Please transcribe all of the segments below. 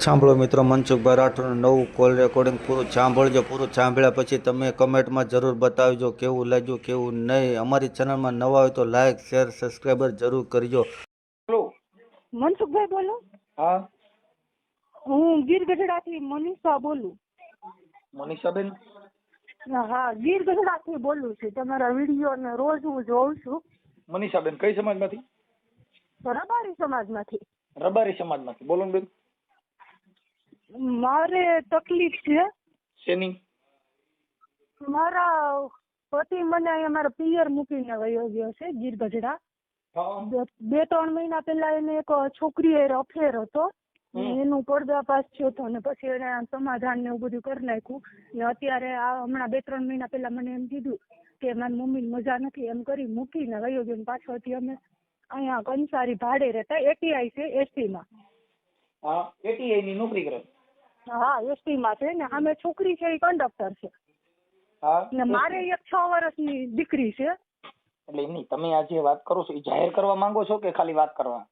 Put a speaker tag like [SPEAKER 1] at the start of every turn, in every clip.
[SPEAKER 1] સાંભળો મિત્રો મનસુખભાઈ રાઠોડનું નવું કોલ રેકોર્ડિંગ પૂરું સાંભળજો પૂરું સાંભળ્યા પછી તમે કમેન્ટમાં જરૂર બતાવજો કેવું લાગ્યું કેવું નહીં. અમારી ચેનલમાં નવા હોય તો લાઈક શેર સબસ્ક્રાઈબર જરૂર કરજો.
[SPEAKER 2] મનસુખભાઈ બોલો.
[SPEAKER 3] હા.
[SPEAKER 2] હું ગીર ગઢડાથી મનીષા બોલું.
[SPEAKER 3] મનીષાબેન?
[SPEAKER 2] હા ગીર ગઢડાથી બોલું છું. તમારા વીડિયો ને રોજ હું જોઉં છું.
[SPEAKER 3] મનીષાબેન કઈ સમાજમાંથી?
[SPEAKER 2] રબારી સમાજમાંથી.
[SPEAKER 3] રબારી સમાજમાંથી. બોલો ને બેન.
[SPEAKER 2] મારે તકલીફ છે.
[SPEAKER 3] શેની?
[SPEAKER 2] મારા પતિ મને અહીંયા મારા પિયર મૂકીને વયો ગયો છે ગીર ગઢડા
[SPEAKER 3] હા.
[SPEAKER 2] બે બે ત્રણ મહિના પહેલા એને એક છોકરી હારે અફેર હતો. ને
[SPEAKER 3] હમ.
[SPEAKER 2] એનું પડદાપાસ થયો હતો ને પછી એને આમ સમાધાન ને એવું બધું કરી નાખ્યું. ને અત્યારે આ હમણાં બે ત્રણ મહિના પહેલા મને એમ કીધું કે મારી મમ્મી મજા નથી એમ કરી મૂકીને વયો ગયો ને પાછળથી અમે અહીંયા કંસારી ભાડે રહેતા એટીઆઈ છે એસટી માં
[SPEAKER 3] હા એટીઆઈ ની નોકરી કરે.
[SPEAKER 2] હા એસટી માં છે ને અમે છોકરી છે એ કંડક્ટર છે. ને મારે એક છ વર્ષની દીકરી છે.
[SPEAKER 3] એટલે એમ નહીં તમે આ જે વાત કરો છો એ જાહેર કરવા માંગો છો કે ખાલી વાત કરવા?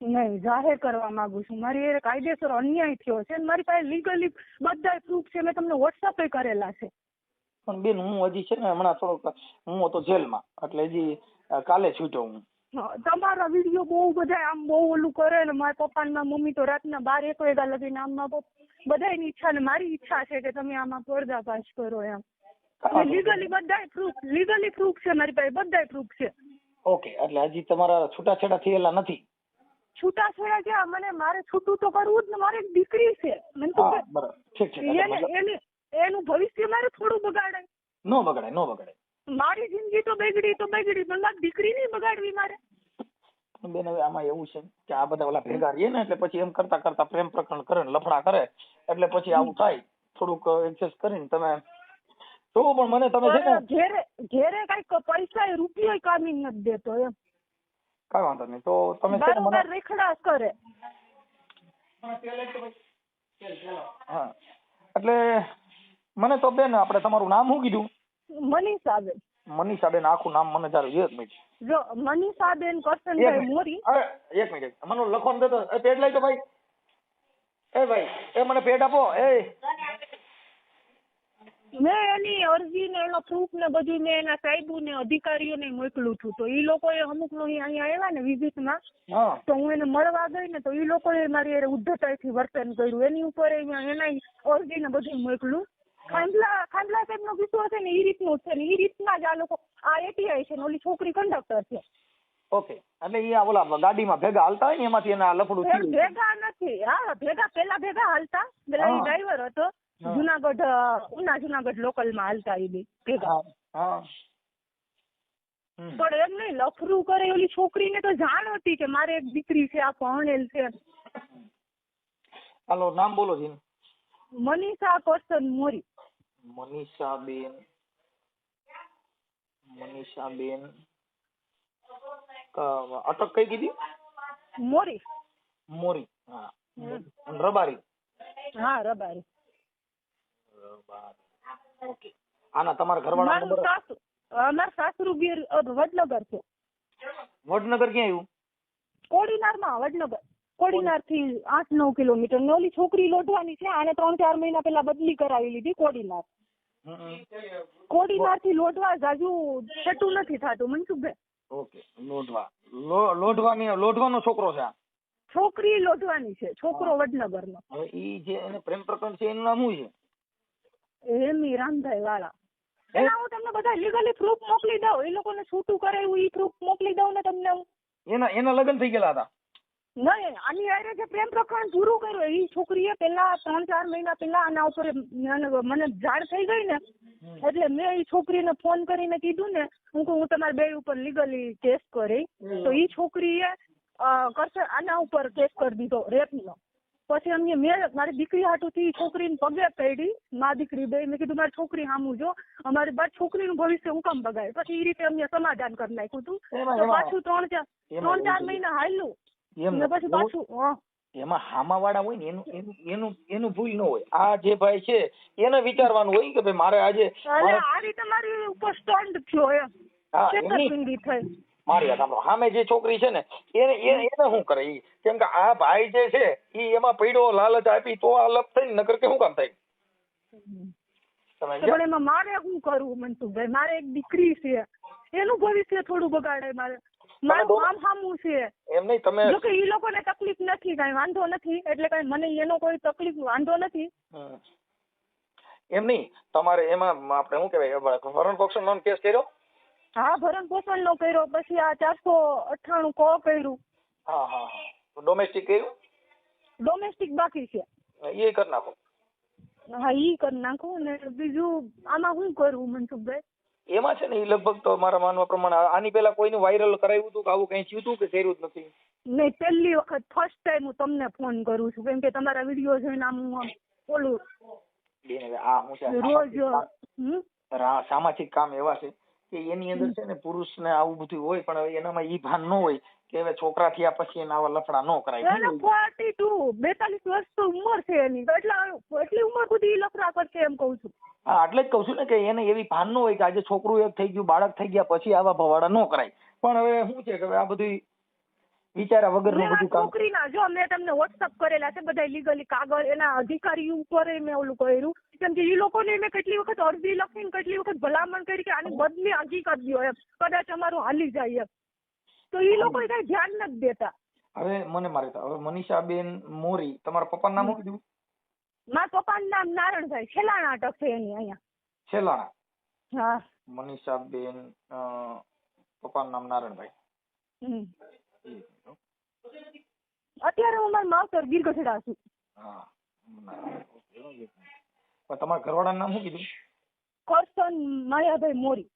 [SPEAKER 2] નહીં જાહેર કરવા માંગુ છું. મારી એ કાયદેસર અન્યાય થયો છે ને મારી પાસે લીગલી બધા પ્રૂફ છે મેં તમને વોટ્સઅપ કરેલા છે.
[SPEAKER 3] પણ બેન હું હજી છે ને હમણાં થોડોક હું હતો જેલમાં એટલે હજી કાલે છૂટ્યો હા,
[SPEAKER 2] તમારા વીડિયો બહુ બધા આમ બહુ ઓલું કરે ને મારા પપ્પા ને મમ્મી તો રાતના બાર એક વાગ્યા લગીને આમ બધા બધાની ઈચ્છા ને મારી ઈચ્છા છે કે તમે આમાં પડદાફાશ કરો એમ. લીગલી બધાય પ્રૂફ લીગલી પ્રૂફ છે મારી પાસે બધાય પ્રૂફ છે.
[SPEAKER 3] ઓકે એટલે હજી તમારા છૂટાછેડા થયેલા નથી?
[SPEAKER 2] છૂટાછેડા છે મને મારે છૂટું તો કરવું જ ને મારે એક દીકરી છે. મને તો એને એનું ભવિષ્ય મારે થોડું બગાડાય
[SPEAKER 3] નો બગડે નો બગડે.
[SPEAKER 2] મારી જિંદગી તો બગડી તો બગડી પણ મારી દીકરી નહીં બગાડવી મારે.
[SPEAKER 3] બેન હવે આમાં એવું છે કે આ બધા ઓલા ભેગા રહીએ ને એટલે પછી એમ કરતા કરતા પ્રેમ પ્રકરણ કરે લફડા કરે એટલે પછી આવું થાય. થોડુંક એડજસ્ટ કરીને તમે જોવો પણ મને તમે છે ને
[SPEAKER 2] ઘેરે ઘેરે કંઈક પૈસા રૂપિયો કામી નથી દેતો એમ.
[SPEAKER 3] કઈ વાંધો નહીં. તો તમે છે ને મને
[SPEAKER 2] રેખડા કરે.
[SPEAKER 3] હા. એટલે મને તો બેન આપણે તમારું નામ શું કીધું?
[SPEAKER 2] મનીષાબેન
[SPEAKER 3] મનીષાબેન આખું નામ મને જરા એક મિનિટ
[SPEAKER 2] જો મનીષાબેન કરશનભાઈ મોરી.
[SPEAKER 3] એક મિનિટ. મને લખવાનું દેતો એ પેડ લઈ તો ભાઈ. એ ભાઈ એ મને પેડ આપો. એ.
[SPEAKER 2] મેં એની અરજી ને એનો પ્રૂફ ને બધું મેં એના સાહેબુ ને અધિકારીઓને મોકલું છું. તો ઈ લોકોએ અમુક નો અહીંયા આવ્યા ને
[SPEAKER 3] વિઝિટમાં
[SPEAKER 2] તો હું એને મળવા ગઈ ને તો ઈ લોકોએ મારી હારે ઉદ્ધતાઈથી વર્તન કર્યું. એની ઉપર એના અરજી ને બધું મોકલું. ખાંડલા ખાંડલા સાહેબ નો કિસ્સો છે ને એ રીતનું છે ને એ રીતના જ આ લોકો આ એટીઆઈ છે ને ઓલી છોકરી કંડક્ટર છે.
[SPEAKER 3] ઓકે એટલે એ ઓલા ગાડીમાં ભેગા હાલતા હોય ને એમાંથી એના લફડું થયું.
[SPEAKER 2] ભેગા નથી. હા ભેગા પેલા ભેગા હાલતા. પેલા
[SPEAKER 3] એ
[SPEAKER 2] ડ્રાઈવર હતો. જુનાગઢ ઉના જુનાગઢ લોકલમાં હાલતા એ બે ભેગા. પણ એમ નહીં લફરું કરે ઓલી છોકરીને તો જાણ હતી કે મારે એક દીકરી છે આ ભણેલ છે.
[SPEAKER 3] હાલો નામ બોલો જીન.
[SPEAKER 2] મનીષા કરસન મોરી.
[SPEAKER 3] મનીષાબેન મનીષાબેન અટક કઈ કીધી?
[SPEAKER 2] મોરી.
[SPEAKER 3] મોરી હા. રબારી.
[SPEAKER 2] હા રબારી.
[SPEAKER 3] રબારી. ઓકે. આના તમારા ઘરવાળા નંબર
[SPEAKER 2] સાસુ અમારું ગીર વડનગર છે.
[SPEAKER 3] વડનગર ક્યાં આવ્યું
[SPEAKER 2] કોડીનારમાં વડનગર. કોડીનારથી આઠ નવ કિલોમીટર. ને ઓલી છોકરી લોઢવાની છે આને ત્રણ ચાર મહિના પેલા બદલી કરાવી લીધી કોડીનાર. કોડીનારથી લોઢવા જાજુ છઠ્ઠું નથી થતું મનસુખભાઈ.
[SPEAKER 3] ઓકે લોઢવા. લોઢવાની લોઢવાનો છોકરો છે
[SPEAKER 2] છોકરી લોઢવાની છે છોકરો વડનગર નો
[SPEAKER 3] હવે ઈ જે એને પ્રેમ પ્રકરણ છે એનું નામ શું છે?
[SPEAKER 2] એમી રામભાઈ વાળા? એના હું તમને બધા લીગલી પ્રૂફ મોકલી દઉં. એ લોકોને છૂટું કરાવ્યું એ પ્રૂફ મોકલી દઉં ને તમને હું.
[SPEAKER 3] એના એના લગ્ન થઈ ગયેલા હતા?
[SPEAKER 2] નહીં આની હારે જે પ્રેમ પ્રકરણ પૂરું કર્યું એ છોકરીએ પેલા ત્રણ ચાર મહિના પેલા આના ઉપર મને જાણ થઈ ગઈ ને એટલે મેં એ છોકરીને ફોન કરીને કીધું ને હું કહું હું તમારા બે ઉપર લીગલી કેસ કરી. તો એ છોકરીએ કરશે આના ઉપર કેસ કરી દીધો રેપનો. પછી અમને મેં મારી દીકરી હાટુથી છોકરીને પગે પડી મા દીકરી બે મેં કીધું મારી છોકરી સામું જો અમારી બાદ છોકરીનું ભવિષ્ય હું કામ બગાડે પછી એ રીતે અમને સમાધાન કરી નાખ્યું હતું પાછું ત્રણ ચાર ત્રણ ચાર મહિના હાલ્યું.
[SPEAKER 3] એમ
[SPEAKER 2] પછી પાછું
[SPEAKER 3] એમાં હોય ને એનું એનું એનું એનું ભૂલ ન હોય. આ જે ભાઈ છે એને વિચારવાનું હોય કે ભાઈ મારે આજે
[SPEAKER 2] આ રીતે મારી ઉપર સ્ટન્ટ થયો એમ.
[SPEAKER 3] હા એમની મારી વાત સાંભળો. સામે જે છોકરી છે ને એને એને શું કરે ઈ? કેમ કે આ ભાઈ જે છે ઈ એમાં પીડો લાલચ આપી તો આ લપ થઈ ને નકર કે શું કામ થાય?
[SPEAKER 2] પણ એમાં મારે શું કરવું મનસુખભાઈ? મારે એક દીકરી છે. એનું ભવિષ્ય થોડું બગાડે મારે. મારું કામ સામું છે.
[SPEAKER 3] એમ નહીં તમે
[SPEAKER 2] જો કે ઈ લોકોને તકલીફ નથી કઈ વાંધો નથી એટલે કઈ મને એનો કોઈ તકલીફ વાંધો નથી.
[SPEAKER 3] એમ નહીં તમારે એમાં આપણે શું કહેવાય ભરણ પોષણ નો કેસ કર્યો?
[SPEAKER 2] હા ભરણ પોષણ નો કર્યો પછી આ ચારસો અઠાણું કો કર્યું.
[SPEAKER 3] હા હા હા. ડોમેસ્ટિક કર્યું?
[SPEAKER 2] ડોમેસ્ટિક બાકી છે.
[SPEAKER 3] એ કરી નાખો.
[SPEAKER 2] હા ઈ કરી નાખો ને બીજું આમાં શું કરવું મનસુખભાઈ?
[SPEAKER 3] એમાં છે ને એ લગભગ તો મારા માનવા પ્રમાણે આની પેલા કોઈનું વાયરલ કરાવ્યું હતું કે આવું કઈ થયું હતું કે કર્યું જ નથી?
[SPEAKER 2] નહીં પહેલી વખત ફર્સ્ટ ટાઈમ હું તમને ફોન કરું છું કેમ કે તમારા વીડિયો જોઈને આમ હું
[SPEAKER 3] બેન આ શું છે
[SPEAKER 2] રોજ
[SPEAKER 3] સામાજિક કામ- રા- સામાજિક કામ એવા છે કે એની અંદર છે ને પુરુષને આવું બધું હોય પણ એનામાં ઈ ભાન ન હોય. કે હવે છોકરા થયા પછી એના આવા લફડા ન કરાય.
[SPEAKER 2] એને ફોર્ટી ટુ બેતાલીસ વર્ષ તો ઉંમર છે એની. તો એટલા એટલી ઉંમર સુધી લફડા કરશે એમ કહું છું.
[SPEAKER 3] હા એટલે જ કહું છું ને કે એને એવી ભાન ન હોય કે આજે છોકરું એક થઈ ગયું બાળક થઈ ગયા પછી આવા ભવાડા ન કરાય. પણ હવે શું છે કે હવે આ બધું વિચારા વગરનું બધું કામ
[SPEAKER 2] છોકરીના જો મેં તમને વોટ્સઅપ કરેલા છે બધા લીગલી કાગળ એના અધિકારી ઉપર મેં ઓલું કર્યું. કેમ કે ઈ લોકોને મેં કેટલી વખત અરજી લખીને કેટલી વખત ભલામણ કરી કે આની બદલી હકીકત દો એમ. કદાચ અમારું હાલી જાય એમ. તો એ લોકો કઈ ધ્યાન નથી દેતા.
[SPEAKER 3] હવે મને મારે હવે મનીષાબેન મોરી તમારા પપ્પાનું નામ શું કીધું?
[SPEAKER 2] મારા પપ્પાનું નામ નારણભાઈ છેલ્લા નાટક છે એની અહીંયા.
[SPEAKER 3] છેલ્લા
[SPEAKER 2] હા.
[SPEAKER 3] મનીષાબેન પપ્પાનું નામ નારણભાઈ.
[SPEAKER 2] અત્યારે હું મારા માવતર ગીરગઢડા છું.
[SPEAKER 3] હા. તમારા ઘરવાળાનું નામ શું કીધું?
[SPEAKER 2] કરશન માયાભાઈ મોરી.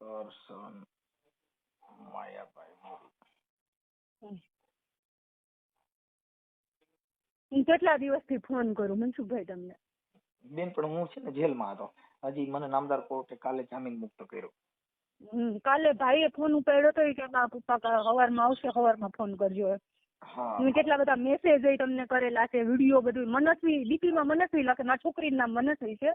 [SPEAKER 3] કરશન માયાભાઈ મોરી
[SPEAKER 2] હું કેટલા દિવસથી ફોન કરું? મનસુખભાઈ તમને.
[SPEAKER 3] બેન પણ હું છે ને જેલમાં હતો. હજી મને નામદાર કોર્ટે કાલે જામીન મુક્ત કર્યો.
[SPEAKER 2] કાલે ભાઈએ ફોન ઉપાડ્યો તો કે મારા પપ્પા હવારમાં આવશે હવારમાં ફોન કરજો મેં કેટલા બધા મેસેજ તમને કરેલા છે વીડિયો બધું. મનસ્વી ડીપીમાં મનસ્વી લખે મારા છોકરીનું નામ મનસ્વી છે.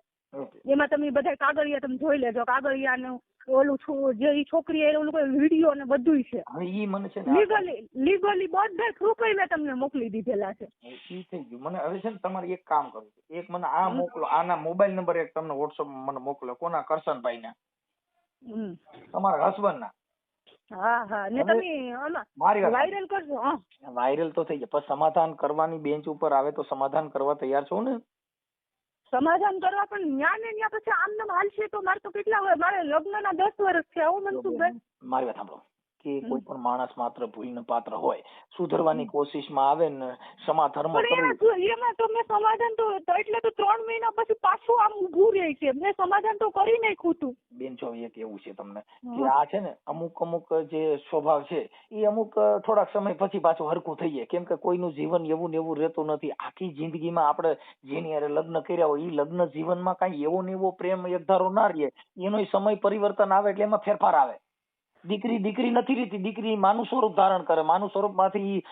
[SPEAKER 2] એમાં તમે બધા કાગળિયા તમે જોઈ લેજો. કાગળિયાનું ઓલું જે ઈ છોકરી એ ઓલું કોઈ વીડિયો ને બધું છે.
[SPEAKER 3] ઈ મને છે
[SPEAKER 2] લીગલી લીગલી બધા પ્રૂફ મેં તમને મોકલી દીધેલા છે.
[SPEAKER 3] ઈ થઈ ગયું. મને હવે છે ને તમારે એક કામ કરવું છે. એક મને આ મોકલો આના મોબાઈલ નંબર એક તમને વોટ્સઅપ મને મોકલો. કોના કરશનભાઈ ના
[SPEAKER 2] હમ.
[SPEAKER 3] તમારા હસબન્ડ ના
[SPEAKER 2] હા હા. ને તમે આમાં વાયરલ કરજો હા.
[SPEAKER 3] વાયરલ તો થઈ જાય. પણ સમાધાન કરવાની બેન્ચ ઉપર આવે તો સમાધાન કરવા તૈયાર છો ને?
[SPEAKER 2] સમાધાન કરવા પણ ન્યા ને ન્યા પછી આમ નામ હાલશે તો મારે તો કેટલા મારે લગ્નના દસ વર્ષ છે. આવું મનસુખભાઈ
[SPEAKER 3] મારી વાત સાંભળો. કે કોઈ પણ માણસ માત્ર ભૂલને પાત્ર હોય. સુધરવાની કોશિશમાં આવે ને ક્ષમા ધર્મ
[SPEAKER 2] એમાં તો મેં સમાધાન તો એટલે તો ત્રણ મહિના પછી પાછું આમ ઉભું રહે છે. મેં સમાધાન તો કરી નાખ્યું હતું
[SPEAKER 3] બેન છો એક એવું છે તમને કે આ છે ને અમુક અમુક જે સ્વભાવ છે એ અમુક થોડાક સમય પછી પાછું હરકું થઈ જાય. કેમ કે કોઈનું જીવન એવું ને એવું રહેતું નથી. આખી જિંદગીમાં આપણે જેની હારે લગ્ન કર્યા હોય એ લગ્ન જીવનમાં કાંઈ એવો ને એવો પ્રેમ એકધારો ના રહે. એનો સમય પરિવર્તન આવે એટલે એમાં ફેરફાર આવે. દીકરી દીકરી નથી રહેતી. દીકરી માનું સ્વરૂપ ધારણ કરે. માનું સ્વરૂપમાંથી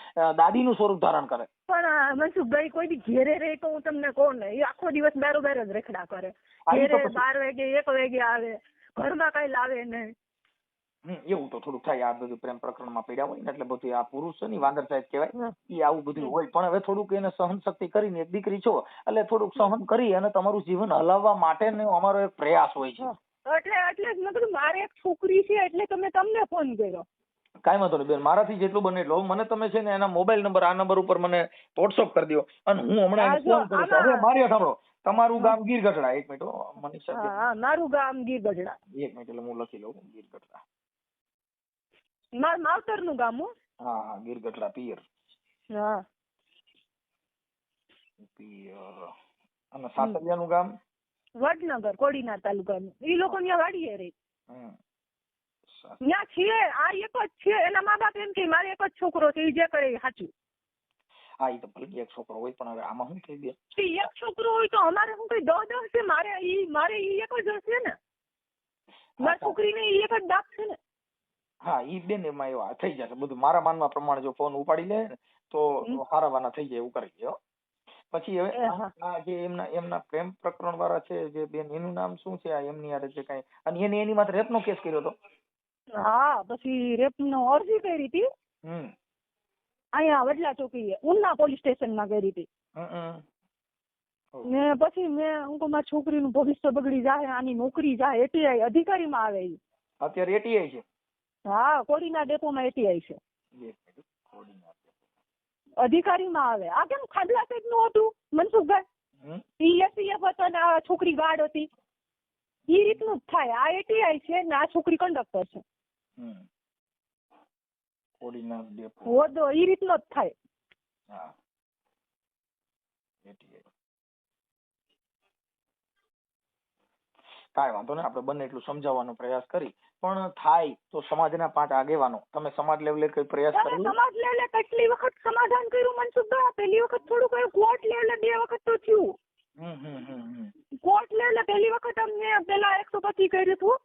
[SPEAKER 3] દાદીનું સ્વરૂપ ધારણ કરે.
[SPEAKER 2] પણ મનસુખભાઈ કોઈ બી ઘેરે રહે તો હું તમને કહું ને એ આખો દિવસ બારોબાર જ રેખડા કરે. ઘેરે બાર વાગે એક વાગે આવે. ઘરમાં કઈ લાવે નહીં.
[SPEAKER 3] એવું તો થોડુંક થાય. આ બધું પ્રેમ પ્રકરણમાં પડ્યા હોય ને એટલે બધું આ પુરુષ છે ને વાંદર સાહેબ કહેવાય. એ આવું બધું હોય. પણ હવે થોડુંક એને સહન શક્તિ કરીને એક દીકરી છો એટલે થોડુંક સહન કરી અને તમારું જીવન હલાવવા માટેનો અમારો એક પ્રયાસ હોય છે.
[SPEAKER 2] એટલે એટલે જ મેં કીધું મારે એક છોકરી છે એટલે તમે તમને ફોન કર્યો.
[SPEAKER 3] કાંઈ વાંધો નહીં બેન મારાથી જેટલું બને એટલું. મને તમે છે ને એના મોબાઈલ નંબર આ નંબર ઉપર મને વોટ્સઅપ કરી દો અને હું હમણાં ફોન કરું છું. હવે મારી સાંભળો તમારું ગામ ગીર ગઢડા એક મિનિટ મનીષા
[SPEAKER 2] હા મારું ગામ ગીર ગઢડા
[SPEAKER 3] એક મિનિટ એટલે હું લખી લઉં. ગીર ગઢડા
[SPEAKER 2] માર માવતરનું ગામ હું.
[SPEAKER 3] હા હા ગીર ગઢડા પિયર.
[SPEAKER 2] હા.
[SPEAKER 3] પિયર. અને સાસરિયાનું ગામ?
[SPEAKER 2] વડનગર કોડીનાર તાલુકાનું. એ લોકો ત્યાં વાડીએ રહે ત્યાં છે આ એક જ છે એના મા બાપ એમ કે મારે એક જ છોકરો છે એ જે કરે સાચું.
[SPEAKER 3] હા એ તો ભલે એક છોકરો હોય પણ હવે આમાં શું થઈ બેન
[SPEAKER 2] એક છોકરો હોય તો અમારે શું કઈ દહ દહ છે મારે ઈ મારે ઈ એક જ હશે ને. મારી છોકરીને ઈ એક જ બાપ છે ને.
[SPEAKER 3] હા ઈ બેન એમાં એવા થઈ જશે. બધું મારા માનવા પ્રમાણે જો ફોન ઉપાડી લે ને તો. હારાવાના થઈ જાય એવું કરી દે હો. પછી હવે આ જે એમના એમના પ્રેમ પ્રકરણ વાળા છે જે બેન એનું નામ શું છે આ એમની હારે જે કઈ? અને એને એની માથે રેપનો કેસ કર્યો હતો?
[SPEAKER 2] હા પછી રેપ નો અરજી કરી હતી.
[SPEAKER 3] હમ.
[SPEAKER 2] અહીંયા વડલા ચોકી ઉના પોલીસ સ્ટેશનમાં કરી હતી. ને પછી મેં હું મારી છોકરીનું ભવિષ્ય બગડી જાય આની નોકરી જાય એટીઆઈ અધિકારીમાં આવે ઈ.
[SPEAKER 3] અત્યારે એટીઆઈ છે?
[SPEAKER 2] હા કોડીના ડેપોમાં એટીઆઈ છે. અધિકારીમાં આવે. આ કેમ ખાડલા સાહેબનું હતું મનસુખભાઈ
[SPEAKER 3] હમ?
[SPEAKER 2] ઈ હતો ને આ છોકરી ગાર્ડ હતી. ઈ રીતનું જ થાય. આ એટીઆઈ છે ને આ છોકરી કંડક્ટર છે. હોદ્દો ઈ રીતનો જ થાય.
[SPEAKER 3] કાંઈ વાંધો નહીં આપણે બંને એટલું સમજાવવાનો પ્રયાસ કરી. પણ થાય તો સમાજના પાંચ આગેવાનો. તમે સમાજ લેવલે કઈ પ્રયાસ કર્યો?
[SPEAKER 2] સમાજ લેવલે કેટલી વખત સમાધાન કર્યું? મનસુખભાઈ પહેલી વખત થોડું કયું કોર્ટ લેવલે બે વખત તો થયું. કોર્ટ લેવલે પહેલી વખત અમને પેલા એકસો પચીસ કર્યું હતું.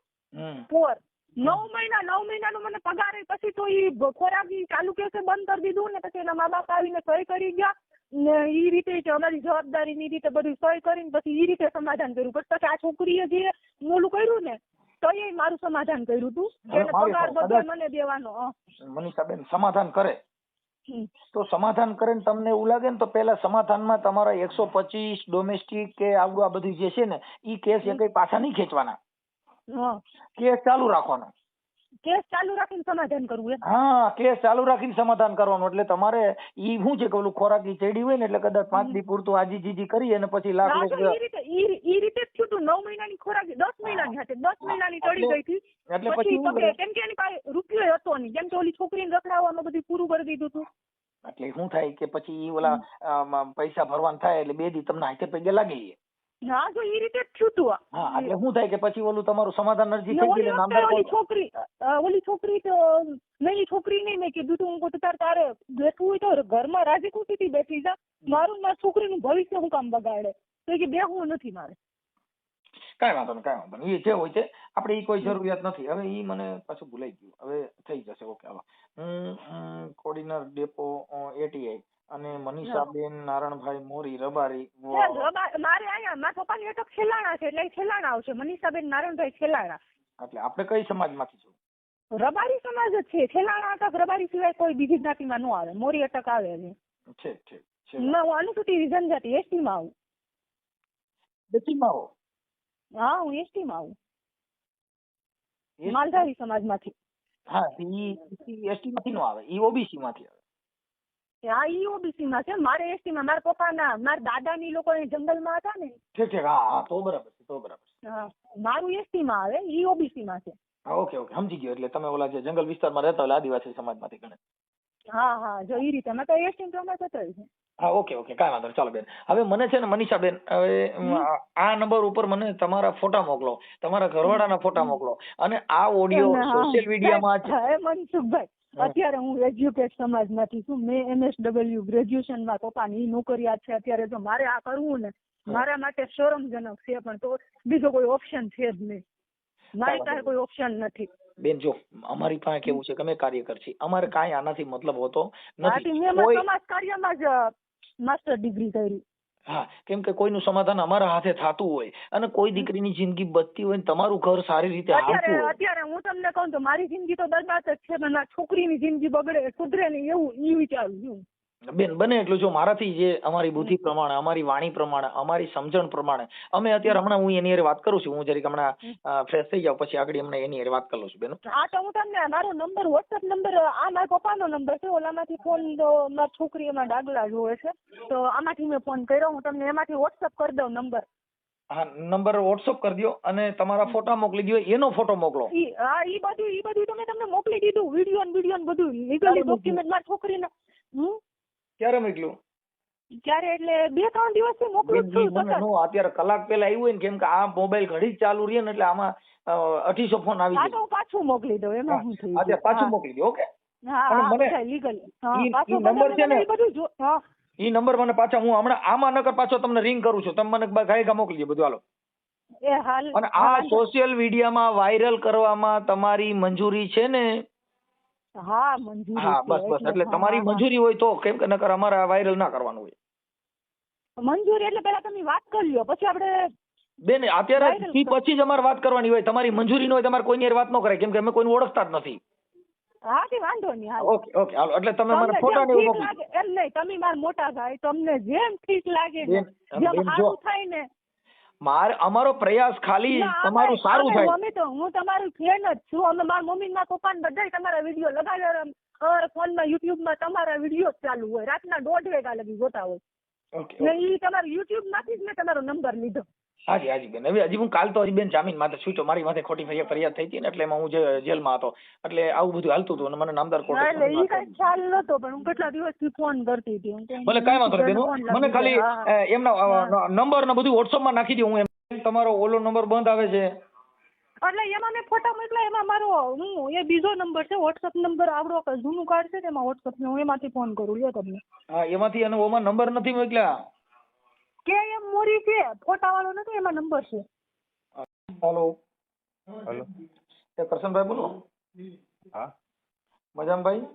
[SPEAKER 2] ફોર નવ મહિના નવ મહિનાનો મને પગાર પછી તો ઈ ખોરાક ચાલુ કેસે બંધ કરી દીધું ને પછી એના મા બાપ આવીને સહી કરી ગયા. ને ઈ રીતે અમારી અમારી જવાબદારીની રીતે બધું સહી કરીને પછી ઈ રીતે સમાધાન કર્યું. પછી આ છોકરીએ જે મોલું કર્યું ને તો એ મારું સમાધાન કર્યું
[SPEAKER 3] તું.
[SPEAKER 2] પગાર બધો મને દેવાનો.
[SPEAKER 3] મનીષાબેન સમાધાન કરે. તો સમાધાન કરે ને તમને એવું લાગે ને તો પેલા સમાધાનમાં તમારા એકસો પચીસ ડોમેસ્ટિક કે આવડું આ બધું જે છે ને ઈ કેસ એ કઈ પાછા નહીં ખેંચવાના. કેસ ચાલુ રાખવાનો.
[SPEAKER 2] કેસ ચાલુ રાખીને સમાધાન કરવું એમ.
[SPEAKER 3] હા કેસ ચાલુ રાખીને સમાધાન કરવાનું. એટલે તમારે ઈ શું છે કે ઓલું ખોરાકી ચડી હોય ને એટલે કદાચ પાંચ દી પૂરતું આજી જીજી કરી અને પછી લાખ
[SPEAKER 2] ઈ રીતે ઈ રીતે જ થયું નવ મહિનાની ખોરાક દસ મહિનાની હતી. દસ મહિનાની ચડી ગઈ હતી.
[SPEAKER 3] એટલે પછી
[SPEAKER 2] કેમ કે એની પાસે રૂપિયો હતો નહીં. કેમ કે ઓલી છોકરીને રખડાવવામાં બધું પૂરું કરી દીધું હતું
[SPEAKER 3] એટલે શું થાય કે પછી ઈ ઓલા પૈસા ભરવાના થાય એટલે બે દી તમને હાથે પગે લાગી
[SPEAKER 2] હા જો એ રીતે જ થયું હતું.
[SPEAKER 3] હા એટલે શું થાય કે પછી ઓલું તમારું સમાધાન અરજી થઈ ગઈ નામદાર
[SPEAKER 2] ઓલી છોકરી ઓલી છોકરી તો નહીં છોકરી નહીં મેં કીધું તું હું તાર તારે બેઠવું હોય તો ઘરમાં રાજી ખુશીથી બેઠી જા? મારું મારા છોકરીનું ભવિષ્ય હું કામ બગાડે? તો એ કે બેહવું નથી મારે.
[SPEAKER 3] કાંઈ વાંધો નહીં કાંઈ વાંધો નહીં. એ જે હોય છે આપણે ઈ કોઈ જરૂરિયાત નથી. હવે ઈ મને પાછું ભૂલાઈ ગયું. હવે થઈ જશે. ઓકે હવે. હું કોર્ડિનર ડેપો એટીઆઈ અને મનીષાબેન નારણભાઈ મોરી રબારી
[SPEAKER 2] મારે અહીંયા મારા પપ્પાની અટક છેલાણા છે એટલે છેલાણા આવશે. મનીષાબેન નારણભાઈ છેલાણા
[SPEAKER 3] એટલે આપણે કઈ સમાજમાંથી છું?
[SPEAKER 2] રબારી સમાજ જ છે. છેલાણા અટક રબારી સિવાય કોઈ બીજી જ્ઞાતિમાં ન આવે. મોરી અટક આવે છે.
[SPEAKER 3] છે છે
[SPEAKER 2] ના, હું અનુસૂચિત જનજાતિ એસટી માં આવું.
[SPEAKER 3] દક્ષિણમાં આવો?
[SPEAKER 2] હા હું એસટી માં આવું માલધારી સમાજમાંથી.
[SPEAKER 3] હા ઈ એસટી માંથી નો આવે. ઈ ઓબીસી માંથી આવે.
[SPEAKER 2] હા ઈ ઓબીસી માં છે મારે એસટી માં મારા પપ્પાના મારા દાદાની લોકો એ જંગલમાં હતા ને.
[SPEAKER 3] ઠીક ઠીક હા હા તો બરાબર છે તો બરાબર છે.
[SPEAKER 2] હા, મારું એસટી માં આવે ઈ ઓબીસી માં છે.
[SPEAKER 3] હા ઓકે ઓકે સમજી ગયો એટલે તમે ઓલા જે જંગલ વિસ્તારમાં રહેતા હોય આદિવાસી સમાજમાંથી ગણે.
[SPEAKER 2] હા હા જો ઈ રીતે મેં તો એસટી પ્રમાણે કતરી છે
[SPEAKER 3] હા ઓકે ઓકે કાંઈ વાંધો ચાલો બેન. હવે મને છે ને મનીષાબેન હવે આ- નંબર ઉપર મને તમારા ફોટા મોકલો તમારા ઘરવાળાના ફોટા મોકલો અને આ ઓડિયો સોશિયલ મીડિયામાં
[SPEAKER 2] મનસુખભાઈ. અત્યારે હું એજ્યુકેટ સમાજમાંથી છું. મેં એમએસડબલ્યુ ગ્રેજ્યુએશનમાં પપ્પાની નોકરિયાત છે. અત્યારે જો મારે આ કરવું ને મારા માટે શરમજનક છે પણ તો બીજો કોઈ ઓપ્શન છે જ નહીં. મારી પાસે કોઈ ઓપ્શન નથી.
[SPEAKER 3] બેન જો અમારી પાસે કેવું છે? કે અમે કાર્યકર છીએ અમારે કાંઈ આનાથી મતલબ હોતો નથી.
[SPEAKER 2] મેં સમાજ કાર્યમાં જ માસ્ટર ડિગ્રી કરી.
[SPEAKER 3] હા કેમ કે કોઈનું સમાધાન અમારા હાથે થતું હોય અને કોઈ દીકરીની જિંદગી બચતી હોય ને તમારું ઘર સારી રીતે હાલતું
[SPEAKER 2] અત્યારે
[SPEAKER 3] હોય.
[SPEAKER 2] અત્યારે હું તમને કહું તો મારી જિંદગી તો બરબાદ જ છે પણ મારી છોકરીની જિંદગી બગડે સુધરે નહીં એવું ઈ વિચારું છું.
[SPEAKER 3] બેન બને એટલું જો મારાથી જે અમારી બુદ્ધિ પ્રમાણે અમારી વાણી પ્રમાણે અમારી સમજણ પ્રમાણે અમે અત્યારે હમણાં હું એની હારે વાત કરું છું હું જરીક હમણાં ફ્રેશ થઈ જાઉં પછી આગળ હમણાં એની હારે વાત કરું છું બેન
[SPEAKER 2] હા. તો હું તમને મારો નંબર વોટ્સએપ નંબર આ મારા પપ્પાનો નંબર છે ઓલામાંથી ફોન તો મારી છોકરી એમાં ડાગલા જોવે છે તો આમાંથી મેં ફોન કર્યો હું તમને એમાંથી વોટ્સએપ કરી દઉં નંબર
[SPEAKER 3] હા નંબર વોટ્સઅપ કરી દો અને તમારા ફોટા મોકલી દો એનો ફોટો મોકલો.
[SPEAKER 2] હા ઈ બધું ઈ બધું તમે તમને મોકલી દીધું વીડિયો ને વીડિયો ને બધું. લીગલી ડોક્યુમેન્ટ મારી છોકરીને હમ?
[SPEAKER 3] ક્યારે મોકલ્યું?
[SPEAKER 2] ક્યારે? એટલે બે ત્રણ દિવસથી મોકલું જ છું
[SPEAKER 3] મને નો અત્યારે કલાક પહેલા આવ્યું ને કેમ કે આ મોબાઈલ ઘડી ચાલુ રહે ને એટલે આમાં અઢીસો ફોન આવી
[SPEAKER 2] હા હું પાછું મોકલી દઉં એમાં શું થઈ
[SPEAKER 3] અત્યારે પાછું મોકલી દઉં ઓકે?
[SPEAKER 2] હા
[SPEAKER 3] મને
[SPEAKER 2] લીગલ હા
[SPEAKER 3] ઈ- નંબર છે ને?
[SPEAKER 2] મને ઈ બધું હા.
[SPEAKER 3] ઈ નંબર મને પાછા હું હમણાં આમાં નકર પાછો તમને રિંગ કરું છું. તમે મને ગાયકા મોકલી બધું
[SPEAKER 2] હાલો.
[SPEAKER 3] અને આ સોશિયલ મીડિયામાં વાયરલ કરવામાં તમારી મંજૂરી છે ને?
[SPEAKER 2] હા મંજૂરી
[SPEAKER 3] હા બસ બસ. એટલે તમારી. મંજૂરી હોય તો કેમ કે નકર અમારે વાયરલ ના કરવાનું હોય.
[SPEAKER 2] મંજૂરી એટલે પેલા તમે વાત કરી લો પછી આપણે
[SPEAKER 3] બેન અત્યારે થી પછી જ અમારે વાત કરવાની હોય. તમારી મંજૂરી ન હોય તમારે કોઈની વાત ન કરાય કેમ કે અમે કોઈને ઓળખતા જ નથી.
[SPEAKER 2] હા તે વાંધો નહીં હાલો.
[SPEAKER 3] ઓકે ઓકે હાલો. એટલે તમે મને ફોટા ને એવું મોકલો
[SPEAKER 2] નહીં તમે મારા મોટા ભાઈ તમને જેમ ઠીક લાગે જેમ સારું થાય ને
[SPEAKER 3] મારે અમારો પ્રયાસ ખાલી તમારું સારું થાય.
[SPEAKER 2] મમ્મી તો હું તમારું ફેન જ છું. અમે મારા મમ્મી ના પપ્પા ને બધા તમારા વીડિયો લગાવ્યા અમારા ફોનમાં યુટ્યુબમાં તમારા વીડિયો ચાલુ હોય. રાતના દોઢ વાગ્યા લગી જોતા હોય.
[SPEAKER 3] ઓકે
[SPEAKER 2] ને ઈ તમારા યુટ્યુબમાંથી જ મેં તમારો નંબર લીધો.
[SPEAKER 3] હાજી હાજી બેન. હવે હજી હું કાલ તો હજી બેન જામીન માથે છૂટ્યો મારી માથે ખોટી ફરિયાદ ફરિયાદ થઈ હતી ને એટલે એમાં હું જે- જેલમાં હતો. એટલે આવું બધું હાલતું હતું અને મને નામદાર
[SPEAKER 2] કોર્ટ એટલે ઈ કઈ ખ્યાલ નતો પણ હું કેટલા દિવસથી ફોન કરતી હતી.
[SPEAKER 3] ભલે કાંઈ વાંધો નહીં બેન મને ખાલી એમના નંબર ને બધું WhatsApp માં નાખી દઉં હું એમ. તમારો ઓલો નંબર બંધ આવે છે.
[SPEAKER 2] એટલે એમાં મેં ફોટા મોકલા એમાં મારો હું એ બીજો નંબર છે વોટ્સઅપ નંબર આવડો જૂનું કાર્ડ છે ને એમાં વોટ્સઅપ હું એમાંથી ફોન કરું લ્યો તમને.
[SPEAKER 3] હા એમાંથી અને ઓમાં નંબર નથી મોકલ્યા.
[SPEAKER 2] કે એમ મોરી છે? ફોટા વાળો નથી એમાં નંબર છે.
[SPEAKER 3] હેલો
[SPEAKER 4] હેલો
[SPEAKER 3] એ કરશનભાઈ બોલો.
[SPEAKER 4] હા.
[SPEAKER 3] મજામાં ભાઈ?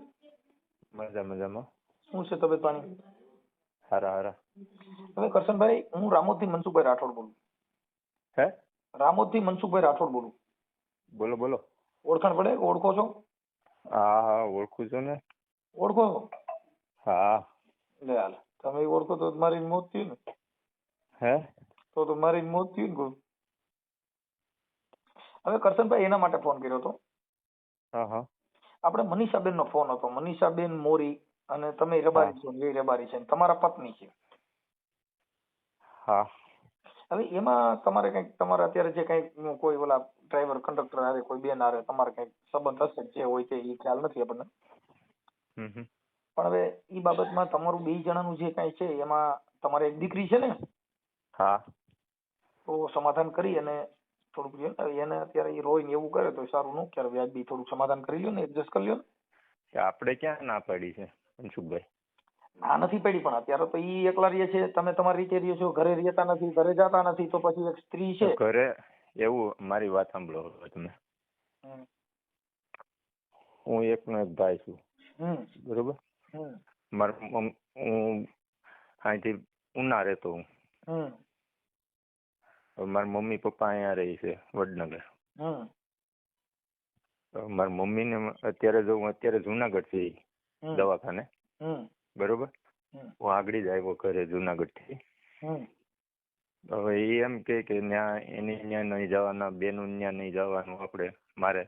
[SPEAKER 4] મજા મજામાં.
[SPEAKER 3] શું છે તબિયત પાણી?
[SPEAKER 4] હારા હારા.
[SPEAKER 3] હવે કરશનભાઈ હું રામોદથી મનસુખભાઈ રાઠોડ બોલું.
[SPEAKER 4] હે?
[SPEAKER 3] રામોદથી મનસુખભાઈ રાઠોડ બોલું.
[SPEAKER 4] બોલો બોલો.
[SPEAKER 3] ઓળખાણ પડે? ઓળખો છો?
[SPEAKER 4] હા હા ઓળખું છું ને.
[SPEAKER 3] ઓળખો?
[SPEAKER 4] હા.
[SPEAKER 3] લે હાલ. તમે ઓળખો તો મારી મોત થયું ને.
[SPEAKER 4] હે?
[SPEAKER 3] તો તો મારી મોત થયું ને હવે કરશનભાઈ એના માટે ફોન કર્યો હતો.
[SPEAKER 4] હા હા.
[SPEAKER 3] આપણે મનીષાબેન નો ફોન હતો. મનીષાબેન મોરી અને તમે રબારી છો એ રબારી છે તમારા પત્ની છે.
[SPEAKER 4] હા.
[SPEAKER 3] હવે એમાં તમારે કંઈક તમારે અત્યારે જે કંઈક કોઈ ઓલા ડ્રાઈવર કંડક્ટર હારે કોઈ બેન હારે તમારે કંઈક સંબંધ હશે જે હોય તે એ ખ્યાલ નથી આપણને. પણ હવે એ બાબતમાં તમારું બે જણાનું જે કઈ છે એમાં તમારે એક દીકરી છે ને?
[SPEAKER 4] હા.
[SPEAKER 3] તો સમાધાન કરી અને થોડુંક લ્યો ને. એને અત્યારે એ રોય ને એવું કરે તો સારું ન ક્યારે વ્યાજબી થોડુંક સમાધાન કરી લ્યો ને એડજસ્ટ કરી લ્યો ને.
[SPEAKER 4] કે આપણે ક્યાં ના પાડી છે મનસુખભાઈ?
[SPEAKER 3] ના નથી પડી પણ અત્યારે તો ઈ એકલા રહે છે. તમે તમારી રીતે રહ્યો છો. ઘરે રહેતા નથી ઘરે જતા નથી તો પછી એક સ્ત્રી છે.
[SPEAKER 4] ઘરે એવું મારી વાત સાંભળો તમે.
[SPEAKER 3] હું
[SPEAKER 4] હું એકનો એક ભાઈ છું. બરોબર? મારા હું અહીંથી ઉના રહેતો હું. મારા મમ્મી પપ્પા અહીંયા રહે છે વડનગર.
[SPEAKER 3] હમ,
[SPEAKER 4] મારા મમ્મીને અત્યારે જો હું અત્યારે
[SPEAKER 3] જુનાગઢથી
[SPEAKER 4] દવાખાને. બરોબર? હું આગળ જ આવ્યો ઘરે જુનાગઢથી હવે એ એમ કે કે ન્યા એની ન્યા નહીં જવાના બેનું ન્યા નહીં જવાનું આપણે મારે.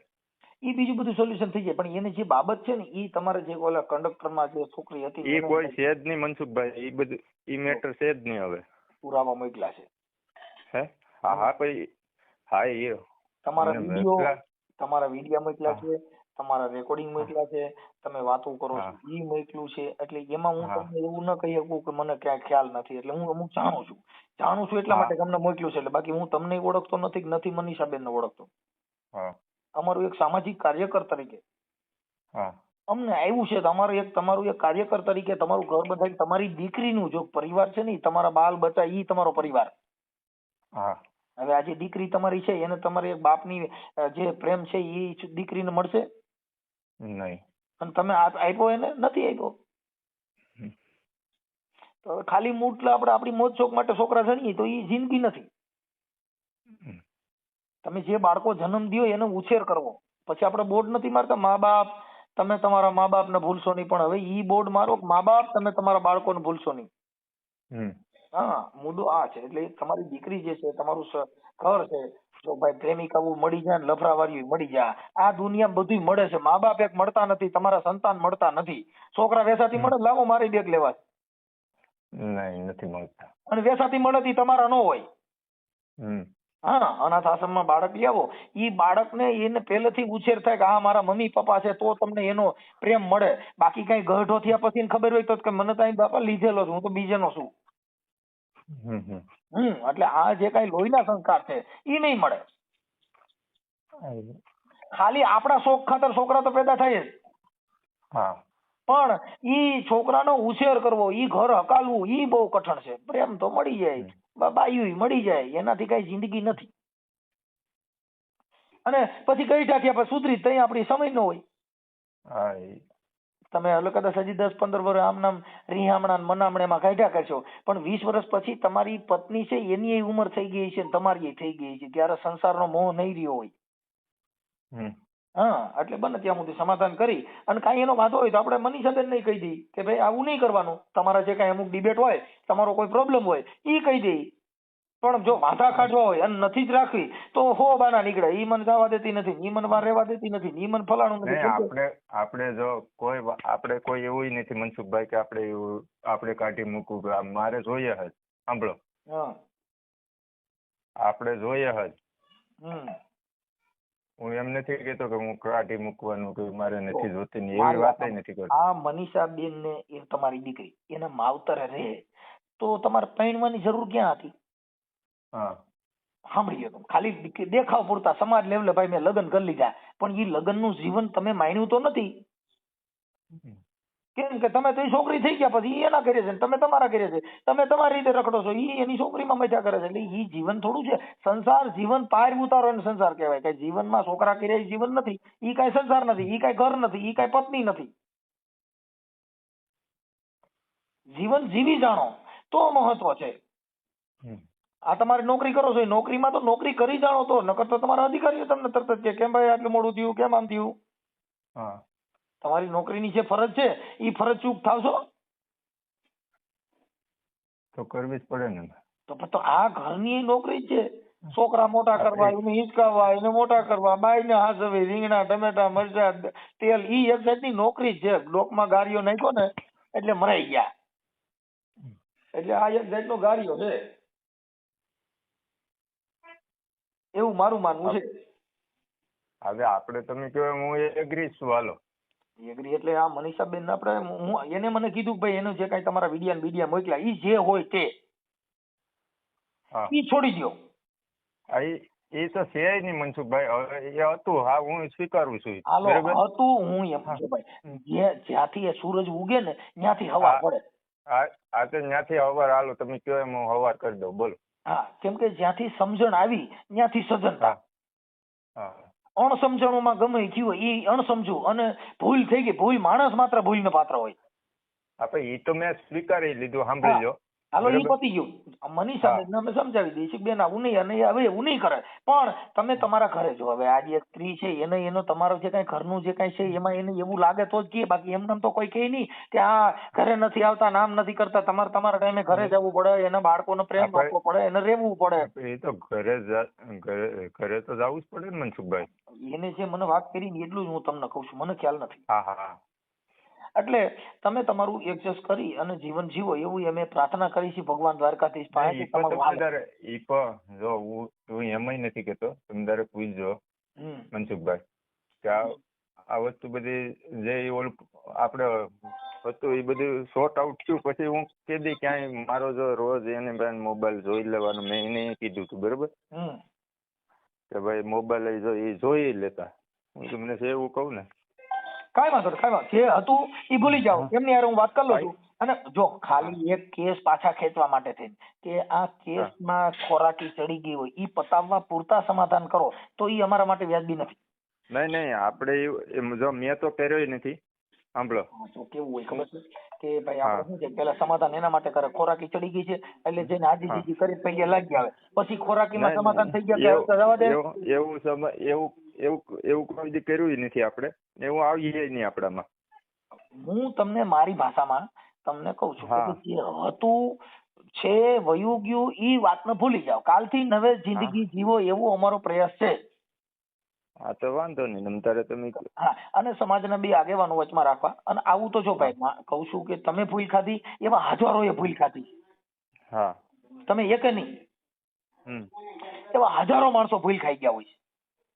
[SPEAKER 3] ઈ બીજું બધું સોલ્યુશન થઈ જાય. પણ એની જે બાબત છે ને એ તમારે જે ઓલા કંડક્ટરમાં જે છોકરી હતી
[SPEAKER 4] એ કોઈ છે જ નહીં મનસુખભાઈ. એ બધું એ મેટર છે જ નહીં હવે.
[SPEAKER 3] પુરાવા મોકલા છે.
[SPEAKER 4] હે? હા હા ભાઈ હા એ
[SPEAKER 3] તમારા વીડિયો તમારા વીડિયો મોકલ્યા છે તમારા રેકોર્ડિંગ મોકલ્યા છે તમે વાતો કરો છો. ઈ મોકલ્યું છે એટલે એમાં હું તમને એવું ન કહી શકું કે મને ક્યાં ખ્યાલ નથી એટલે હું અમુક જાણું છું. જાણું છું એટલા માટે તમને મોકલ્યું છે એટલે બાકી હું તમને ઓળખતો નથી કે નથી મનીષાબેન ને ઓળખતો અમારું એક સામાજિક કાર્યકર તરીકે. અમને આવ્યું છે તમારું એક તમારું એક કાર્યકર તરીકે તમારું ઘર બધાય તમારી દીકરીનું જો પરિવાર છે ને તમારા બાલ બચ્ચા ઈ તમારો પરિવાર.
[SPEAKER 4] હા.
[SPEAKER 3] હવે આ જે દીકરી તમારી છે એને તમારે બાપની જે પ્રેમ છે એ દીકરીને મળશે?
[SPEAKER 4] નહીં.
[SPEAKER 3] અને તમે આપ્યો એને? નથી આપ્યો? તો હવે ખાલી મૂટલા આપણે આપણી મોજ શોખ માટે છોકરા જણીએ તો એ જિંદગી નથી. તમે જે બાળકો જન્મ દો એનો ઉછેર કરવો. પછી આપણે બોર્ડ નથી મારતા મા બાપ તમે તમારા મા બાપને ભૂલશો નહીં. પણ હવે ઈ બોર્ડ મારો મા બાપ તમે તમારા બાળકોને ભૂલશો નહીં. હા મુદ્દો આ છે. એટલે તમારી દીકરી જે છે તમારું ઘર છે જો ભાઈ પ્રેમિકાઓ મળી જાય ને લફરાવાળીઓ મળી જાય. આ દુનિયા બધું મળે છે. મા બાપ એક મળતા નથી તમારા સંતાન મળતા નથી. છોકરા વેસાથી મળે લાવો મારી બેગ લેવા.
[SPEAKER 4] નહીં નથી મળતા.
[SPEAKER 3] અને વેસાથી મળે તી તમારા ન હોય. હા અનાથ આશ્રમમાં બાળક લઈ આવો. ઈ બાળકને એને પહેલેથી ઉછેર થાય કે આ મારા મમ્મી પપ્પા છે તો તમને એનો પ્રેમ મળે. બાકી કઈ ગઢો થયા પછી ખબર હોય તો કે મને તો અહીં બાપા લીધેલો છું હું તો બીજેનો છું.
[SPEAKER 4] હમ
[SPEAKER 3] એટલે આ જે કઈ લોહીના સંસ્કાર છે ઈ નહીં મળે. ખાલી આપણા શોખ ખાતર છોકરા તો પેદા થાય જ. પણ ઈ છોકરાનો ઉછેર કરવો ઈ ઘર હકાલવું ઈ બહુ કઠણ છે. પ્રેમ તો મળી જાય. બાયું મળી જાય. એનાથી કઈ જિંદગી નથી. અને પછી કઈ ટાંક્યા પછી સુધરી તઈ આપણી સમય ન હોય.
[SPEAKER 4] એ.
[SPEAKER 3] તમે કદાચ હજી દસ પંદર વર્ષ આમ નામ રીહામણા મનામણામાં કાઢ્યા કરશો. પણ વીસ વર્ષ પછી તમારી પત્ની છે એની ઉંમર થઈ ગઈ છે તમારી થઈ ગઈ છે ત્યારે સંસારનો મોહ નહીં રહ્યો હોય. હા એટલે બને ત્યાં સુધી સમાધાન કરી. અને કાંઈ એનો વાંધો હોય તો આપણે મનીષાબેન નહીં કહી દઈએ કે ભાઈ આવું નહીં કરવાનું. તમારા જે કાંઈ અમુક ડિબેટ હોય તમારો કોઈ પ્રોબ્લેમ હોય એ કહી દઈએ. પણ જો વાંધા કાઢવા હોય અને નથી જ રાખવી તો હો બાના નીકળે. ઈ મન જવા દેતી નથી ઈ મન વાર રહેવા દેતી નથી ઈ મન ફલાણું નથી.
[SPEAKER 4] આપણે આપણે જો કોઈ આપણે કોઈ એવું નથી મનસુખભાઈ કે આપણે એવું આપણે કાઢી મૂકવું મારે જોઈએ જ સાંભળો. આપણે જોઈએ જ હું એમ નથી કેતો કે હું કાઢી મૂકવાનું કે મારે નથી જોતી ને એવી વાત નથી કરતી.
[SPEAKER 3] આ મનીષાબેન ને એ તમારી દીકરી એના માવતરે રહે. તો તમારે પૈણવાની જરૂર ક્યાં હતી?
[SPEAKER 4] હા.
[SPEAKER 3] તો. લો ખાલી દેખાવ પૂરતા. સમાજ લેવલે ભાઈ મેં લગ્ન કરી લીધા. પણ એ લગ્નનું જીવન તમે માન્યું તો નથી. કેમ કે તમે તો એ છોકરી થઈ ગયા પછી એના કરે છે તમે તમારા કરે છે. તમે તમારી રીતે રખડો છો. એ એની છોકરીમાં મજા કરે છે. એટલે એ જીવન થોડું છે. સંસાર જીવન પાર ઉતારો એને સંસાર કહેવાય. કે જીવનમાં છોકરા કર્યા એ જીવન નથી. એ કાંઈ સંસાર નથી. એ કાંઈ ઘર નથી. એ કાંઈ પત્ની નથી. જીવન જીવી જાણો. તો મહત્વ છે. આ તમારે નોકરી કરો છો એ નોકરીમાં તો નોકરી કરી જાણો તો નકર તો તમારા અધિકારીઓ તમને તરત જ કે કેમ ભાઈ આટલું મોડું થયું કેમ આમ થયું?
[SPEAKER 4] હા.
[SPEAKER 3] તમારી નોકરીની જે ફરજ છે એ ફરજ ચૂક થાવશો?
[SPEAKER 4] તો કરવી જ પડે ને.
[SPEAKER 3] તો તો આ ઘરની નોકરી છે. છોકરા મોટા કરવા એને હિંચકાવવા એને મોટા કરવા બાઈને હાસવી રીંગણા ટમેટા મરચા તેલ ઈ એક જાતની નોકરી છે. લોકમાં ગાડીઓ નાખ્યો ને એટલે મરાઈ ગયા. એટલે આ એક જાતનો ગાડીઓ છે. એવું મારું માનવું છે.
[SPEAKER 4] હવે આપણે તમે કહો હું એગ્રી છું હાલો.
[SPEAKER 3] એગ્રી એટલે આ મનીષાબેન આપણે હું એને મને કીધું કે ભાઈ એનું જે કાંઈ તમારા વિડિયા વિડિયા મોકલ્યા ઈ જે હોય તે.
[SPEAKER 4] હા.
[SPEAKER 3] ઈ છોડી
[SPEAKER 4] દો એ તો છે જ નહીં મનસુખભાઈ. હવે એ હતું હા હું સ્વીકારું છું.
[SPEAKER 3] હાલો હતું હું એમ ભાઈ જે જ્યાંથી એ સૂરજ ઉગે ને ત્યાંથી હવા
[SPEAKER 4] હા.
[SPEAKER 3] પડે.
[SPEAKER 4] આ તો ત્યાંથી હવાર હાલો તમે કયો એમ હું હવાર કરી દઉં બોલો.
[SPEAKER 3] હા કેમ કે જ્યાંથી સમજણ આવી ત્યાંથી સજનતા
[SPEAKER 4] હા.
[SPEAKER 3] અણસમજણોમાં ગમે થયું હોય એ અણસમજુ અને ભૂલ થઈ ગઈ ભૂલ માણસ માત્ર ભૂલને પાત્ર હોય.
[SPEAKER 4] આપણે એ તો મેં સ્વીકારી લીધું સાંભળી લો
[SPEAKER 3] હાલો
[SPEAKER 4] એ
[SPEAKER 3] પતી ગયું. મનીષાબેન અમે સમજાવી દઈએ. છીએ બેન આવું નહીં અને હવે એવું નહીં કરે. પણ તમે તમારા ઘરે જો હવે. આ એક સ્ત્રી છે એને એનો તમારો જે કાંઈ ઘરનું જે કાંઈ છે એમાં એને એવું લાગે તો જ કે બાકી એમને એમ તો કોઈ કહે નહીં કે આ ઘરે નથી આવતા નામ નથી કરતા. તમારે તમારા ટાઈમે ઘરે જવું પડે એના બાળકોને પ્રેમ આપવો પડે એને રહેવું પડે.
[SPEAKER 4] એ તો ઘરે ઘરે ઘરે તો જવું જ પડે ને મનસુખભાઈ.
[SPEAKER 3] એને જે મને વાત કરી ને એટલું જ હું તમને કહું છું. મને ખ્યાલ નથી.
[SPEAKER 4] હા હા.
[SPEAKER 3] એટલે તમે તમારું એડજસ્ટ કરી અને જીવન જીવો એવું અમે પ્રાર્થના કરી છે ભગવાન દ્વારકાધીશ પાસે
[SPEAKER 4] ઈ
[SPEAKER 3] કે તમારું
[SPEAKER 4] તમે
[SPEAKER 3] હાલે.
[SPEAKER 4] તારે ઈ પણ જો હું હું એમાંય નથી કેતો તમે તારે પૂછજો મનસુખભાઈ કે આ વસ્તુ બધી જે ઓલ આપણે હતું એ બધું શોર્ટ આઉટ થયું પછી હું કીધી ક્યાંય મારો જો રોજ એને બેન મોબાઈલ જોઈ લેવાનો મેં એને કીધું હતું બરોબર?
[SPEAKER 3] હમ.
[SPEAKER 4] કે ભાઈ મોબાઈલ જો એ જોઈ લેતા. હું તમને એવું કહું ને
[SPEAKER 3] કાંઈ વાંધો નહીં કાંઈ વાંધો જે હતું એ ભૂલી જાઓ. એમની યાર હું વાત કરી લઉં છું. અને જો ખાલી એક કેસ પાછા ખેંચવા માટે થઈને કે આ કેસમાં ખોરાકી ચડી ગઈ હોય એ પતાવવા પૂરતા સમાધાન કરો તો એ અમારા માટે વ્યાજબી નથી.
[SPEAKER 4] નહીં નહીં આપણે જો મેં તો કર્યો નથી. સાંભળો.
[SPEAKER 3] તો કેવું હોય ખબર છે? કે ભાઈ આપણે શું છે? પેલા સમાધાન એના માટે કરે. ખોરાકી ચડી ગઈ છે એટલે જેને આજી. જીજી કરી પૈયે લાગી આવે. પછી ખોરાકીમાં સમાધાન થઈ ગયા જવા દે.
[SPEAKER 4] એવું એવું એવું એવું કોઈ દી કર્યું નથી આપણે એવું આવીએ નહીં આપણામાં
[SPEAKER 3] હું તમને મારી ભાષામાં તમને કહું છું કે જે હતું છે વયું ગયું ઈ વાતને ભૂલી જાઓ. કાલથી નવે જિંદગી જીવો એવો અમારો પ્રયાસ છે.
[SPEAKER 4] હા તો વાંધો નહીં. નમતારે તમે
[SPEAKER 3] હા અને સમાજને બી આગેવાનો વચમાં રાખવા. અને આવું તો જો ભાઈ કહું છું કે તમે ભૂલ ખાધી એવા હજારોએ ભૂલ ખાધી.
[SPEAKER 4] હા.
[SPEAKER 3] તમે એક નહીં. એવા હજારો માણસો ભૂલ ખાઈ ગયા હોય છે.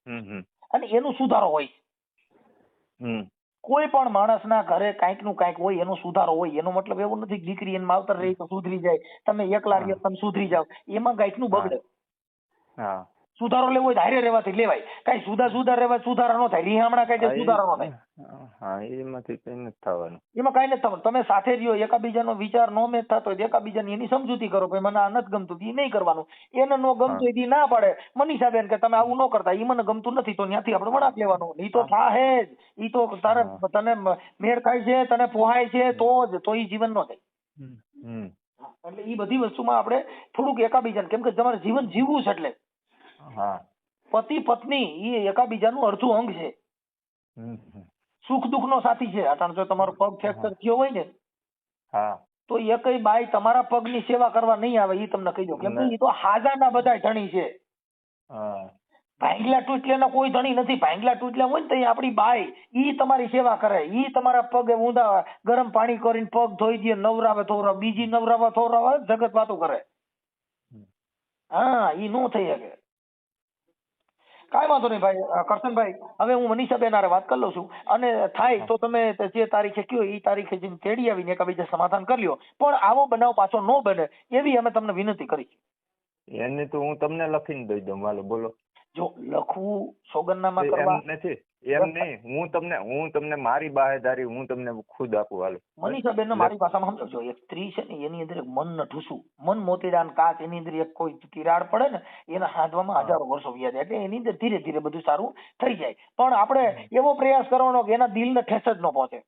[SPEAKER 4] હમ હમ.
[SPEAKER 3] અને એનું સુધારો હોય છે.
[SPEAKER 4] હમ.
[SPEAKER 3] કોઈ પણ માણસના ઘરે કાંઈકનું કાંઈક હોય એનો સુધારો હોય. એનો મતલબ એવો નથી કે દીકરી એને માવતર રહી તો સુધરી જાય. તમે એકલા રહ્યો તમે સુધરી જાવ એમાં કાંઈકનું બગડે.
[SPEAKER 4] હા.
[SPEAKER 3] સુધારો લેવો હોય ધારે રહેવાથી લેવાય. કઈ સુધા સુધાર રહેવા સુધારા નો થાય. રીહામણા કઈ
[SPEAKER 4] એ-
[SPEAKER 3] સુધારા ન થાય.
[SPEAKER 4] હા એમાંથી કઈ નથી થવાનું.
[SPEAKER 3] એમાં કઈ નથી થવાનું. તમે સાથે રહ્યો એકાબીજાનો વિચાર નો મેચ થતો હોય એકાબીજાની એની સમજૂતી કરો ભાઈ મને આ નથી ગમતું એ નહીં કરવાનું. એને નો ગમતું એ ના પાડે. મનીષાબેન કે તમે આવું ન કરતા ઈ મને ગમતું નથી તો ત્યાંથી આપણે વળાંક લેવાનો. એ તો થાહે જ. ઈ તો તારે તને મેળ ખાય છે તને પોહાય છે તો જ તો ઈ જીવન નો થાય. એટલે એ બધી વસ્તુમાં આપણે થોડુંક એકાબીજાને કેમ કે તમારે જીવન જીવવું છે એટલે.
[SPEAKER 4] હા.
[SPEAKER 3] પતિ પત્ની એ એકાબીજાનું અડધું અંગ છે. સુખ દુઃખ નો સાથી છે. અટાણ જો તમારો પગ ફ્રેક્ચર થયો હોય ને તો એ બાઈ તમારા પગની સેવા કરવા નહીં આવે એ તમને કહી દો કેમ એ તો હાજાના બધા ધણી છે. ભાંગલા તૂટલાના કોઈ ધણી નથી. ભાંગલા તૂટલા હોય ને તો આપણી બાઈ ઈ તમારી સેવા કરે. ઈ તમારા પગે ઊંધા ગરમ પાણી કરીને પગ ધોઈ દે નવરાવે થોરા બીજી નવરાવે થોરાવે જગત વાતો કરે. હા ઈ નો થઈ શકે. કાંઈ વાંધો નહીં ભાઈ કરશનભાઈ હવે હું મનીષાબેન હારે વાત કરી લઉં છું. અને થાય તો તમે જે તારીખે કયો એ તારીખે જઈને તેડી આવીને એકબીજા સમાધાન કરી લ્યો. પણ આવો બનાવ પાછો ન બને એવી અમે તમને વિનંતી કરી
[SPEAKER 4] એની તો હું તમને લખીને દઈ દઉં વાલો બોલો.
[SPEAKER 3] જો લખવું સોગંદનામા કરવા
[SPEAKER 4] નથી. એમ નહીં. હું તમને હું તમને મારી બાહેદારી હું તમને ખુદ આપું હાલ.
[SPEAKER 3] મનીષાબેન ને મારી ભાષામાં સમજો એક સ્ત્રી છે ને એની અંદર એક મન ન ઠૂસું. મન મોતીડા ને કાચ એની અંદર એક કોઈ તિરાડ પડે ને એના હાથવામાં હજારો વર્ષો વ્યા જાય એટલે એની અંદર ધીરે ધીરે બધું સારું થઈ જાય. પણ આપણે એવો પ્રયાસ કરવાનો કે એના દિલને ઠેસ જ ન પહોંચે.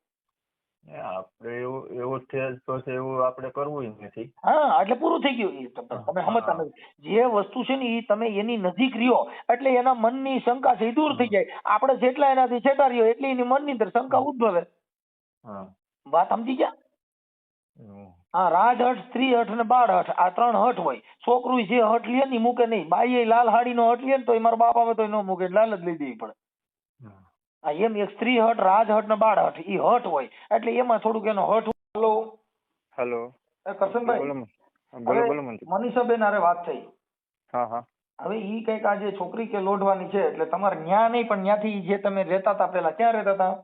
[SPEAKER 4] આપણે એવું એવું તો છે એવું આપણે કરવું નથી.
[SPEAKER 3] હા એટલે પૂરું થઈ ગયું. તમે સમજતા નથી. જે વસ્તુ છે ને એ તમે એની નજીક રહ્યો એટલે એના મનની શંકા છે દૂર થઈ જાય. આપણે જેટલા એનાથી છેટા રહ્યો એટલી એની મનની અંદર શંકા ઉદ્ભવે. વાત સમજી ગયા? હા રાજ હઠ સ્ત્રી હઠ અને બાળ હઠ આ ત્રણ હઠ હોય. છોકરું જે હઠ લે ને મૂકે નહીં. બાઈએ લાલ હાડીનો હઠ લે ને તો મારો બાપ આવે તો ન મૂકે લાલ જ લઈ દેવી પડે. એમ એક સ્ત્રી હઠ રાજ હઠ ને બાળ હઠ ઈ હઠ હોય. એટલે એમાં થોડુંક એનો હઠ હાલો.
[SPEAKER 4] હલો.
[SPEAKER 3] એ કરશનભાઈ? મનીષાબેન અરે વાત થઈ.
[SPEAKER 4] હા હા.
[SPEAKER 3] હવે ઈ કંઈક આજે છોકરી કે લોઢવાની છે એટલે તમારે ન્યા નહીં પણ ન્યાથી જે તમે રહેતા હતા પેલા ક્યાં રહેતા હતા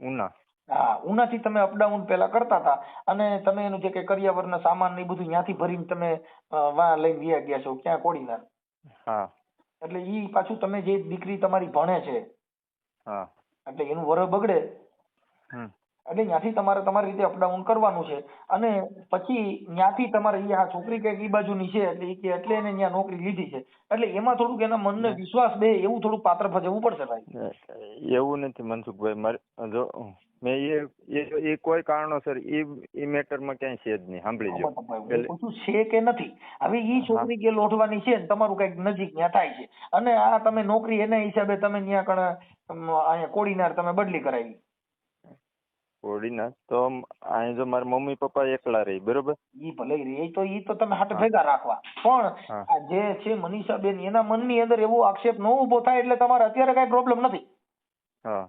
[SPEAKER 4] ઉના.
[SPEAKER 3] હા ઉનાથી તમે અપડાઉન પેલા કરતા હતા અને તમે એનું જે કઈ કરિયાવરના સામાન ને બધું ન્યાથી ભરીને તમે વા લઈ લઈને વ્યા ગયા છો ક્યાં કોડીનાર?
[SPEAKER 4] હા.
[SPEAKER 3] એટલે ઈ પાછું તમે જે દીકરી તમારી ભણે છે એટલે એનું વર બગડે
[SPEAKER 4] હમ
[SPEAKER 3] એટલે ત્યાંથી તમારે તમારી રીતે અપડાઉન કરવાનું છે. અને પછી ત્યાંથી તમારે ઈ આ છોકરી કંઈક ઈ બાજુની છે એટલે ઈ કે એટલે એને ત્યાં નોકરી લીધી છે. એટલે એમાં થોડુંક એના મનને વિશ્વાસ બે એવું થોડુંક પાત્ર ભજવવું પડશે ભાઈ.
[SPEAKER 4] એવું નથી મનસુખભાઈ મારે જો મેં એ એ- એ કોઈ કારણોસર એ એ મેટરમાં ક્યાંય છે જ નહીં સાંભળી જો
[SPEAKER 3] પૂછું છે કે નથી? હવે ઈ છોકરી કે લોઢવાની છે ને તમારું કંઈક નજીક ત્યાં થાય છે. અને આ તમે નોકરી એના હિસાબે તમે ત્યાં કણ અહીંયા કોડીનાર તમે બદલી કરાવી.
[SPEAKER 4] ઓડીના તો અહીં જો મારા મમ્મી પપ્પા એકલા રહી બરોબર?
[SPEAKER 3] ઈ ભલે રહે તો ઈ તો તમે હાથે ભેગા રાખવા. પણ આ જે છે મનીષાબેન એના મનની અંદર એવો આક્ષેપ ન ઊભો થાય એટલે તમારે અત્યારે કઈ પ્રોબ્લેમ નથી.
[SPEAKER 4] હા.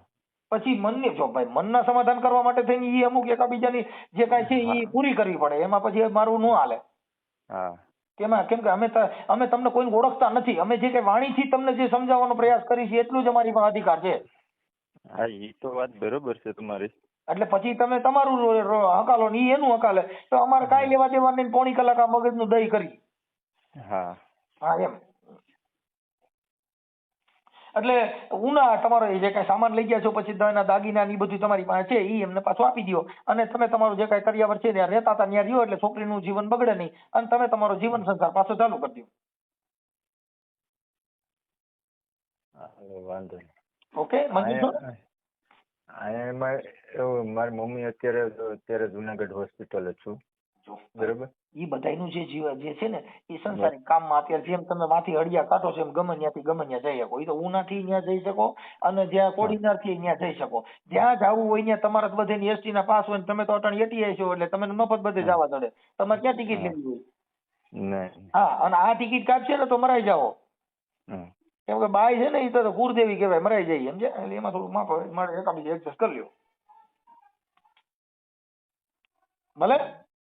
[SPEAKER 3] પછી મનને જો ભાઈ મનના સમાધાન કરવા માટે થઈને ઈ અમુક એકાબીજાની જે કાંઈ છે ઈ પૂરી કરવી પડે એમાં પછી મારું ન હાલે.
[SPEAKER 4] હા.
[SPEAKER 3] કેમાં કેમ કે અમે અમે તમને કોઈને ઓળખતા નથી. અમે જે કઈ વાણીથી તમને જે સમજાવવાનો પ્રયાસ કરી છે એટલું જ અમારી પાસે અધિકાર છે.
[SPEAKER 4] હા એ તો વાત બરોબર છે તમારી.
[SPEAKER 3] એટલે પછી તમે તમારું હકાલો ને એનું હકાલે. તો અમારે કાંઈ લેવા દેવા નહીં પોણી કલાક આ મગજનું દહીં કરી.
[SPEAKER 4] હા.
[SPEAKER 3] હા એમ. એટલે ઉના તમારો જે કઈ સામાન લઈ ગયા છો પછી એના દાગીના ને ઈ બધું તમારી પાસે છે એ એમને પાછું આપી દો અને તમે તમારું જે કઈ કરિયાવર છે ત્યાં રહેતા હતા ત્યાં રહ્યો એટલે છોકરીનું જીવન બગડે નહીં. અને તમે તમારો જીવન સંસાર પાછો ચાલુ કરી દો ઓકે મંજૂર
[SPEAKER 4] એમાં મારી મમ્મી અત્યારે અત્યારે જુનાગઢ હોસ્પિટલ જ છું. બરોબર?
[SPEAKER 3] ઈ બધાયનું જે જીવન જે છે ને એ સંસારિક કામમાં અત્યારે જેમ તમે માથી હળિયા કાઢો છો એમ ગમે ત્યાંથી ગમે ત્યાં જઈ શકો. ઈ તો ઉનાથી ત્યાં જઈ શકો અને જ્યાં કોડીનારથી ત્યાં જઈ શકો. જ્યાં જવું હોય ત્યાં તમારા બધે એસટી ના પાસ હોય તમે તો અટાણ એટીઆઈ છો એટલે તમને મફત બધે જવા દડે. તમારે ક્યાં ટિકિટ લેવી હોય? હા અને આ ટિકિટ કાઢશે ને તો મરાઈ જાઓ. કેમ કે બાઈ છે ને એ તો કુળદેવી કહેવાય, મરાઈ જાય સમજે એટલે એમાં થોડું માફ મારે એકાબીજે એડજસ્ટ કરી લ્યો. ભલે?